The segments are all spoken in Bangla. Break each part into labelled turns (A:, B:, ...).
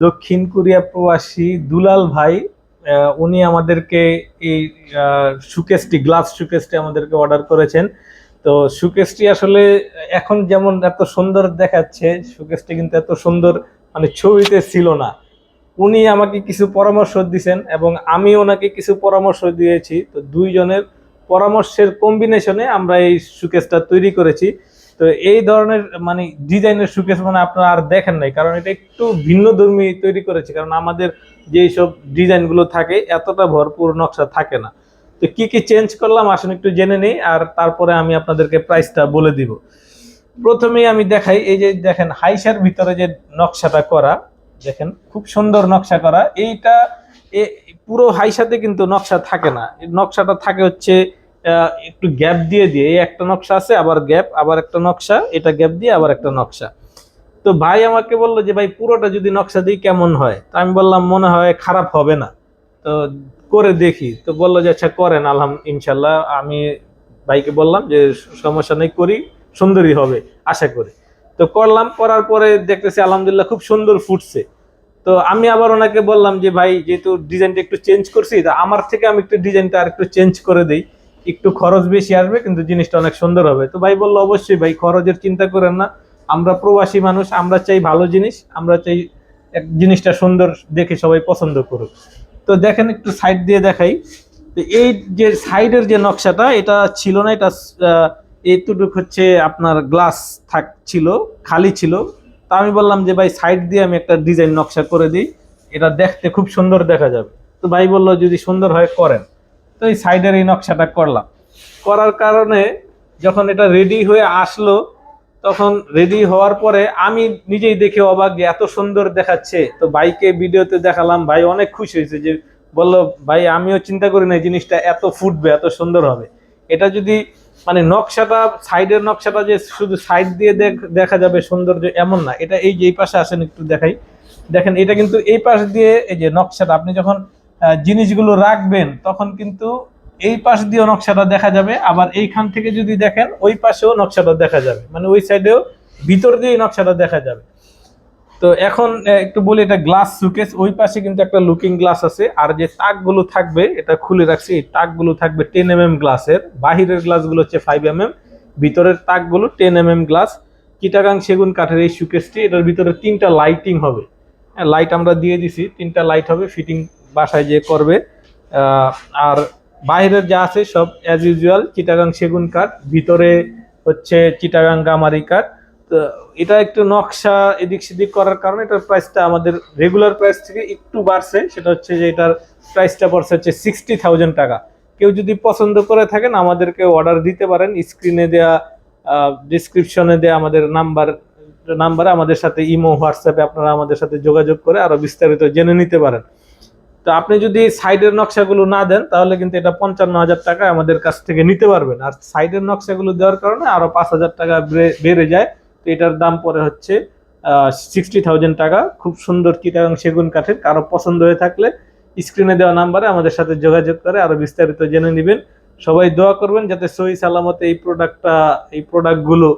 A: দক্ষিণ কোরিয়া প্রবাসী দুলাল ভাই উনি আমাদেরকে এই সুকেসটি গ্লাস সুকেসটি আমাদেরকে অর্ডার করেছেন। তো সুকেসটি আসলে এখন যেমন এত সুন্দর দেখাচ্ছে সুকেসটি কিন্তু এত সুন্দর মানে ছবিতে ছিল না। উনি আমাকে কিছু পরামর্শ দিয়েছেন এবং আমি ওনাকে কিছু পরামর্শ দিয়েছি। তো দুইজনের পরামর্শের কম্বিনেশনে আমরা এই সুকেসটা তৈরি করেছি। তো এই ধরনের মানে ডিজাইনের সুকেস মানে আপনারা আর দেখেন নাই, কারণ এটা একটু ভিন্ন ধর্মী তৈরি করেছে, কারণ আমাদের যেই সব ডিজাইনগুলো থাকে, এতটা ভরপুর নকশা থাকে না। তো কি কি চেঞ্জ করলাম আসুন একটু জেনে নেই, আর তারপরে আমি আপনাদেরকে প্রাইসটা বলে দিব। প্রথমেই আমি দেখাই, এই যে দেখেন, হাইসার ভিতরে যে নকশাটা করা, দেখেন, খুব সুন্দর নকশা করা। এইটা পুরো হাইসাতে কিন্তু নকশা থাকে না। নকশাটা থাকে হচ্ছে একটু গ্যাপ দিয়ে দিয়ে, এই একটা নকশা আছে, আবার গ্যাপ, আবার একটা নকশা, এটা গ্যাপ দিয়ে আবার একটা নকশা। তো ভাই আমাকে বলল যে, ভাই, পুরোটা যদি নকশা দিই কেমন হয়? তো আমি বললাম, মনে হয় খারাপ হবে না। তো করে দেখি। তো বলল যে আচ্ছা করেন, আলহাম, ইনশাল্লাহ। আমি ভাইকে বললাম যে, সমস্যা নেই, করি, সুন্দরই হবে, আশা করি। তো করলাম, করার পরে দেখতেছি, আলহামদুলিল্লাহ, খুব সুন্দর ফুটছে। তো আমি আবার ওনাকে বললাম যে, ভাই, যেহেতু ডিজাইনটা একটু চেঞ্জ করছি, তা আমার থেকে আমি একটু ডিজাইনটা আর একটু চেঞ্জ করে দিই। একটু খরচ বেশি আসবে কিন্তু জিনিসটা অনেক সুন্দর হবে। তো ভাই বলল অবশ্যই ভাই খরচের চিন্তা করেন না। আমরা প্রবাসী মানুষ আমরা চাই ভালো জিনিস আমরা চাই এক জিনিসটা সুন্দর দেখে সবাই পছন্দ করুক। তো দেখেন একটু সাইড দিয়ে দেখাই। তো এই যে সাইডের যে নকশাটা এটা ছিল না এটা আহ, এইটুকু হচ্ছে আপনার গ্লাস থাক ছিল খালি ছিল। তা আমি বললাম যে ভাই সাইড দিয়ে আমি একটা ডিজাইন নকশা করে দিই। এটা দেখতে খুব সুন্দর দেখা যাবে। তো ভাই বলল যদি সুন্দর হয় করেন। তো এই সাইডের এই নকশাটা করলাম। করার কারণে যখন এটা রেডি হয়ে আসলো, তখন রেডি হওয়ার পরে আমি নিজেই দেখে অবাক যে এত সুন্দর দেখাচ্ছে। তো ভাইকে ভিডিওতে দেখালাম, ভাই অনেক খুশি হয়েছে যে বলল, ভাই, আমিও চিন্তা করি না জিনিসটা এত ফুটবে, এত সুন্দর হবে। এটা যদি মানে নকশাটা, সাইডের নকশাটা যে শুধু সাইড দিয়ে দেখ- যাবে সৌন্দর্য এমন না। এটা এই যে এই পাশে আসেন একটু দেখাই। দেখেন, এটা কিন্তু এই পাশ দিয়ে এই যে নকশাটা, আপনি যখন জিনিসগুলো রাখবেন, তখন কিন্তু এই পাশ দিয়েও নকশাটা দেখা যাবে। আবার এইখান থেকে যদি দেখেন, ওই পাশেও নকশাটা দেখা যাবে। মানে ওই সাইডেও ভিতর দিয়ে নকশাটা দেখা যাবে। তো এখন একটু বলি, এটা গ্লাস সুকেস ওই পাশে কিন্তু একটা লুকিং গ্লাস আছে। আর যে তাকগুলো থাকবে, এটা খুলে রাখছি, এই তাকগুলো থাকবে টেন এম এম গ্লাসের বাহিরের গ্লাসগুলো হচ্ছে ফাইভ এম এম ভিতরের তাকগুলো ten M M glass Chittagong সেগুন কাঠের এই সুকেসটি এটার ভিতরে তিনটা লাইটিং হবে। লাইট আমরা দিয়ে দিছি, তিনটা লাইট হবে ফিটিং বাসায় যে করবে। আর বাইরের যা আছে সব অ্যাজ ইউজুয়াল চিটাগাং সেগুন কাঠ, ভিতরে হচ্ছে চিটাগাং গামারি কাঠ। তো এটা একটু নকশা এদিক সেদিক করার কারণে এটার প্রাইসটা আমাদের রেগুলার প্রাইস থেকে একটু বাড়ছে। সেটা হচ্ছে যে এটার প্রাইসটা পড়ছে হচ্ছে সিক্সটি থাউজেন্ড টাকা। কেউ যদি পছন্দ করে থাকেন, আমাদেরকে অর্ডার দিতে পারেন। স্ক্রিনে দেওয়া ডিসক্রিপশনে দেওয়া আমাদের নাম্বার নাম্বারে আমাদের সাথে ইমো হোয়াটসঅ্যাপে আপনারা আমাদের সাথে যোগাযোগ করে আরও বিস্তারিত জেনে নিতে পারেন। আপনি যদি সাইডের নকশাগুলো না দেন, তাহলে কিন্তু এটা পঞ্চান্ন হাজার টাকা আমাদের কাছ থেকে নিতে পারবেন। আর সাইডের নকশাগুলো দেওয়ার কারণে আরও পাঁচ হাজার টাকা বেড়ে যায়। তো এটার দাম পরে হচ্ছে সিক্সটি থাউজেন্ড টাকা। খুব সুন্দর চিটাগাং সেগুন কাঠের। কারও পছন্দ হয়ে থাকলে স্ক্রিনে দেওয়া নাম্বারে আমাদের সাথে যোগাযোগ করে আরও বিস্তারিত জেনে নেবেন। সবাই দোয়া করবেন যাতে সহি সালামতে এই প্রোডাক্টটা এই প্রোডাক্টগুলো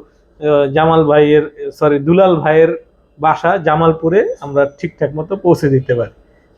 A: জামাল ভাইয়ের সরি দুলাল ভাইয়ের বাসা জামালপুরে আমরা ঠিকঠাক মতো পৌঁছে দিতে পারি।